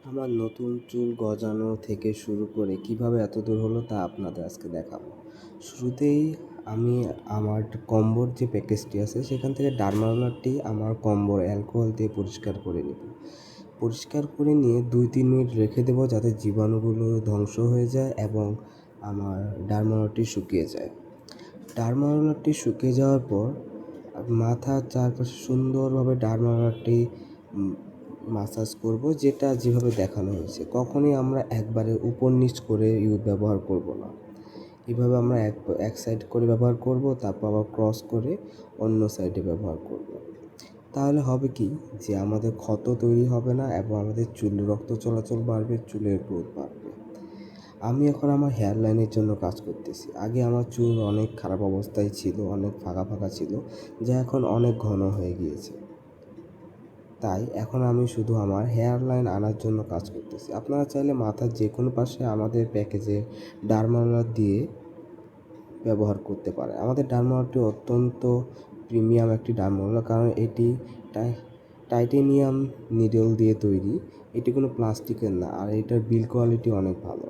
আমার নতুন চুল গজানো থেকে শুরু করে কীভাবে এত দূর হলো তা আপনাদের আজকে দেখাবো। শুরুতেই আমি আমার কম্বোর যে প্যাকেজটি আছে, সেখান থেকে ডারমারোলারটি আমার কম্বোর অ্যালকোহল দিয়ে পরিষ্কার করে নেব। পরিষ্কার করে নিয়ে দুই তিন মিনিট রেখে দেবো যাতে জীবাণুগুলো ধ্বংস হয়ে যায় এবং আমার ডারমারোলারটি শুকিয়ে যায়। ডারমারোলারটি শুকিয়ে যাওয়ার পর মাথার চারপাশে সুন্দরভাবে ডারমারোলারটি মাসাজ করব, যেটা যেভাবে দেখানো হয়েছে। কখনই আমরা একবারে উপর নিচ করে ইউজ ব্যবহার করব না। এভাবে আমরা এক এক সাইড করে ব্যবহার করব, তারপর আবার ক্রস করে অন্য সাইডে ব্যবহার করব। তাহলে হবে কি যে আমাদের ক্ষত তৈরি হবে না এবং আমাদের চুল রক্ত চলাচল বাড়বে, চুলের গ্রোথ বাড়বে। আমি এখন আমার হেয়ার লাইনের জন্য কাজ করতেছি। আগে আমার চুল অনেক খারাপ অবস্থায় ছিল, অনেক ফাঁকা ফাঁকা ছিল, যা এখন অনেক ঘন হয়ে গিয়েছে। তাই এখন আমি শুধু আমার হেয়ার লাইন আনার জন্য কাজ করতেছি। আপনারা চাইলে মাথার যে কোনো পাশে আমাদের প্যাকেজে ডারমারোলার দিয়ে ব্যবহার করতে পারে আমাদের ডারমারোলারটি অত্যন্ত প্রিমিয়াম একটি ডারমারোলার কারণ এটি টাইটেনিয়াম নিডল দিয়ে তৈরি। এটি কোনো প্লাস্টিকের না, আর এটার বিল কোয়ালিটি অনেক ভালো।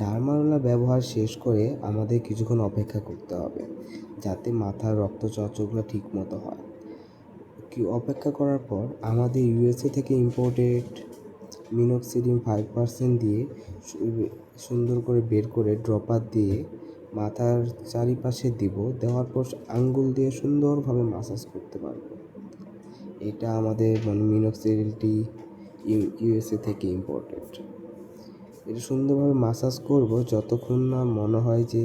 ডারমারোলা ব্যবহার শেষ করে আমাদের কিছুক্ষণ অপেক্ষা করতে হবে, যাতে মাথার রক্ত চলাচলগুলো ঠিক মতো হয়। কি অপেক্ষা করার পর আমাদের ইউএসএ থেকে ইম্পোর্টেড মিনোক্সিডিন ফাইভ পার্সেন্ট দিয়ে সুন্দর করে বের করে ড্রপার দিয়ে মাথার চারিপাশে দিব। দেওয়ার পর আঙ্গুল দিয়ে সুন্দরভাবে মাসাজ করতে পারব। এটা আমাদের মানে মিনোক্সিডিলটি ইউএসএ থেকে ইম্পোর্টেড এটা সুন্দরভাবে মাসাজ করব, যতক্ষণ না মনে হয় যে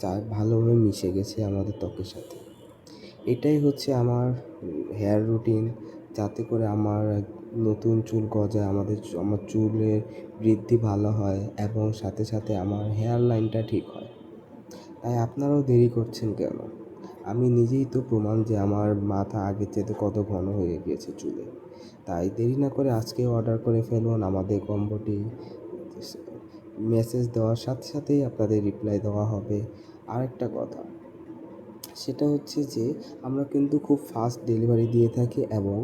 চা, ভালোভাবে মিশে গেছে আমাদের ত্বকের সাথে। এটাই হচ্ছে আমার হেয়ার রুটিন যাতে করে আমার নতুন চুল গজায়, আমাদের আমার চুলের বৃদ্ধি ভালো হয় এবং সাথে সাথে আমার হেয়ার লাইনটা ঠিক হয়। তাই আপনারাও দেরি করছেন কেন? আমি নিজেই তো প্রমাণ যে আমার মাথা আগের চাইতে কত ঘন হয়ে গিয়েছে চুলে। তাই দেরি না করে আজকে অর্ডার করে ফেলুন আমাদের কম্বোটি মেসেজ দেওয়ার সাথে সাথেই আপনাদের রিপ্লাই দেওয়া হবে। আরেকটা কথা সেটা হচ্ছে যে, আমরা কিন্তু খুব ফাস্ট ডেলিভারি দিয়ে থাকি এবং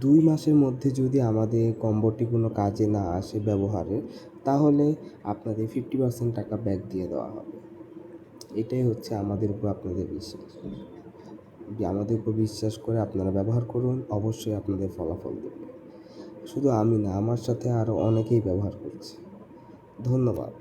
দুই মাসের মধ্যে যদি আমাদের কম্বোটি কোনো কাজে না আসে ব্যবহারে তাহলে আপনাদের ফিফটি পার্সেন্ট টাকা ব্যাক দিয়ে দেওয়া হবে। এটাই হচ্ছে আমাদের উপর আপনাদের বিশ্বাস। আমাদের উপর বিশ্বাস করে আপনারা ব্যবহার করুন, অবশ্যই আপনাদের ফলাফল দেবে শুধু আমি না, আমার সাথে আরও অনেকেই ব্যবহার করছে। ধন্যবাদ।